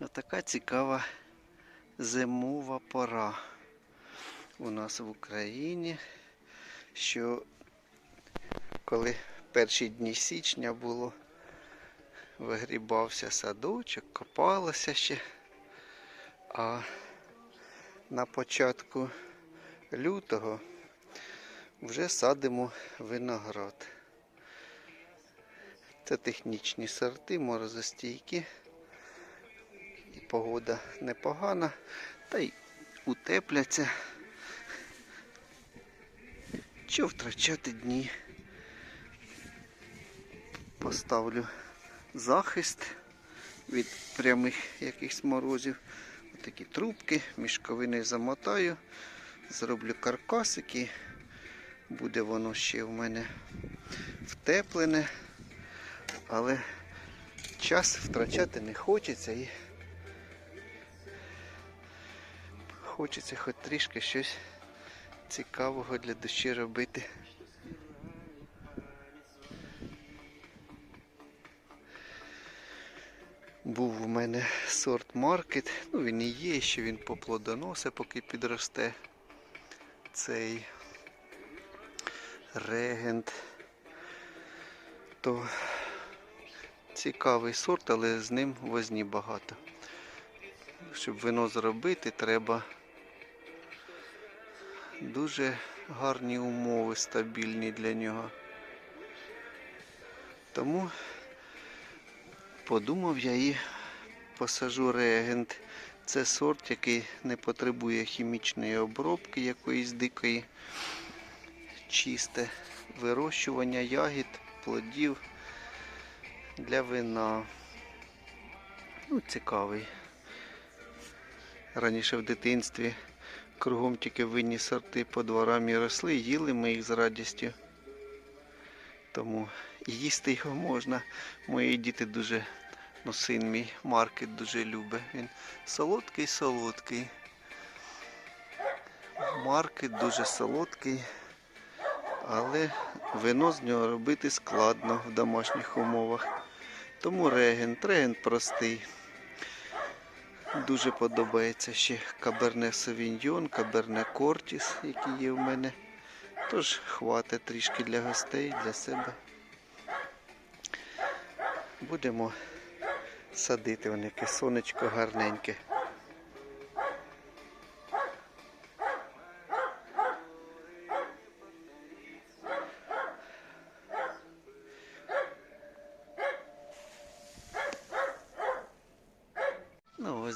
Отака цікава зимова пора у нас в Україні, що коли перші дні січня було, вигрібався садочок, копалося ще, а на початку лютого вже садимо виноград. Це технічні сорти, морозостійкі. Погода непогана, та й утепляться. Що втрачати дні? Поставлю захист від прямих якихось морозів. Такі трубки, мішковини замотаю, зроблю каркасики. Буде воно ще в мене втеплене, але час втрачати не хочеться і хочеться хоч трішки щось цікавого для душі робити. Був у мене сорт маркет, ну він і є, ще він поплодоносить, поки підросте цей регент. То цікавий сорт, але з ним возні багато. Щоб вино зробити, треба дуже гарні умови, стабільні для нього. Тому подумав я і посажу реагент. Це сорт, який не потребує хімічної обробки якоїсь дикої, чисте вирощування ягід, плодів для вина. Ну, цікавий. Раніше в дитинстві кругом тільки винні сорти по дворам і росли, їли ми їх з радістю. Тому їсти його можна. Мої діти дуже, ну син мій маркет дуже любить. Він солодкий, солодкий. Маркет дуже солодкий, але вино з нього робити складно в домашніх умовах. Тому регент, регент простий. Дуже подобається ще Каберне Совіньйон, Каберне Кортіс, які є в мене. Тож хватить трішки для гостей, для себе. Будемо садити вони яке сонечко гарненьке.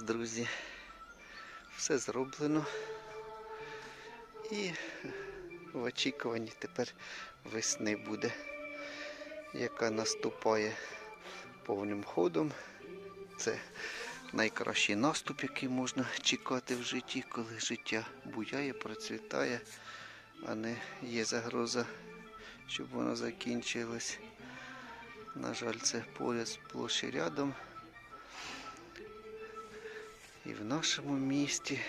Ось, друзі, все зроблено. І в очікуванні тепер весни буде, яка наступає повним ходом. Це найкращий наступ, який можна чекати в житті, коли життя буяє, процвітає, а не є загроза, щоб воно закінчилось. На жаль, це поряд сплош і рядом. І в нашому місті.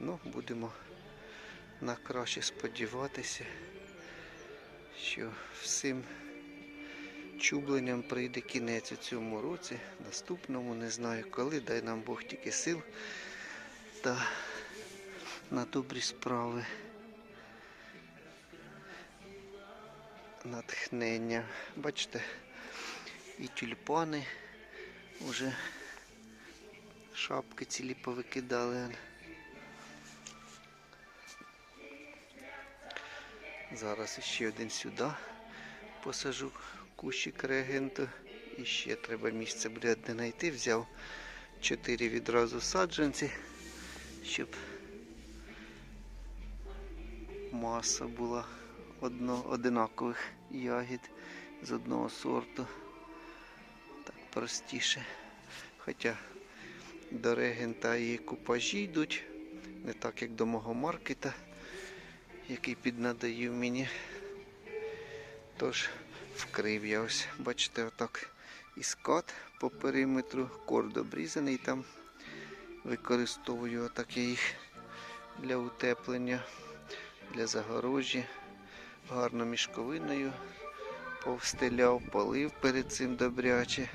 Ну, будемо на краще сподіватися, що всім чубленням прийде кінець у цьому році, наступному не знаю коли, дай нам Бог тільки сил та на добрі справи. Натхнення. Бачите, і тюльпани вже шапки цілі повикидали. Зараз ще один сюди посажу кущик реагенту. І ще треба місце буде одне знайти. Взяв чотири відразу саджанці, щоб маса була одно, одинакових ягід з одного сорту. Так простіше. Хоча до регента і купажі йдуть, не так як до мого маркета, який піднадаю мені. Тож вкрив я ось, бачите, отак і скат по периметру, корд обрізаний там. Використовую отак я їх для утеплення, для загорожі. Гарно мішковиною повстеляв, полив перед цим добряче,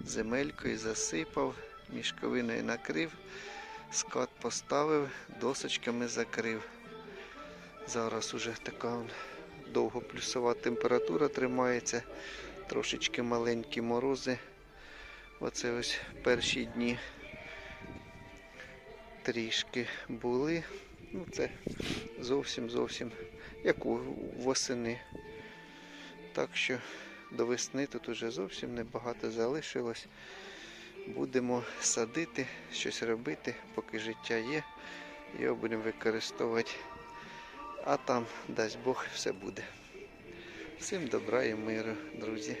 земелькою засипав. Мішковиною накрив, скат поставив, досочками закрив. Зараз уже така довго плюсова температура тримається, трошечки маленькі морози. Оце ось перші дні трішки були. Ну, це зовсім зовсім як у восени. Так що до весни тут уже зовсім небагато залишилось. Будемо садити, щось робити, поки життя є. Його будемо використовувати. А там, дасть Бог, все буде. Всім добра і миру, друзі.